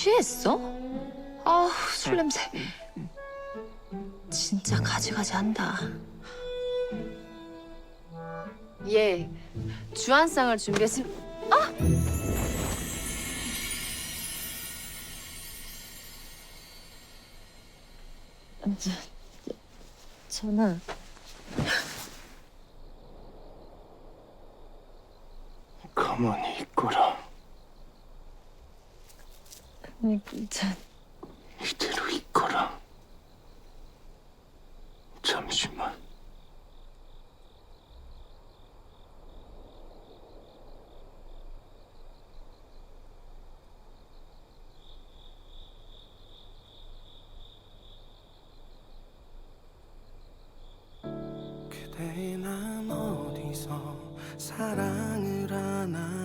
취했어? 아, 술 냄새. 진짜 가지가지 한다. 예, 주한상을 준비했음. 전화. 가만히 있거라. 아니, 저, 이대로 있거라. 잠시만. 그대 난 어디서 사랑을 하나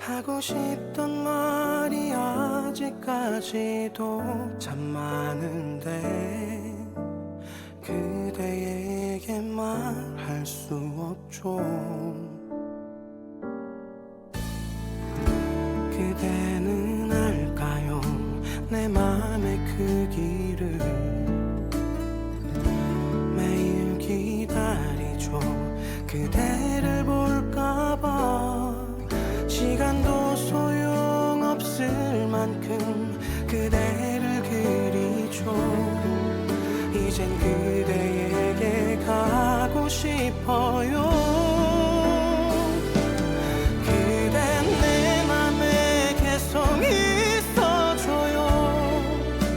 하고 싶던 말이 아직까지도 참 많은데 그대에게 말할 수 없죠. 그대는 알까요? 내 맘의 크기를 매일 기다리죠. 그대를 만큼 그대를 그리죠. 이젠 그대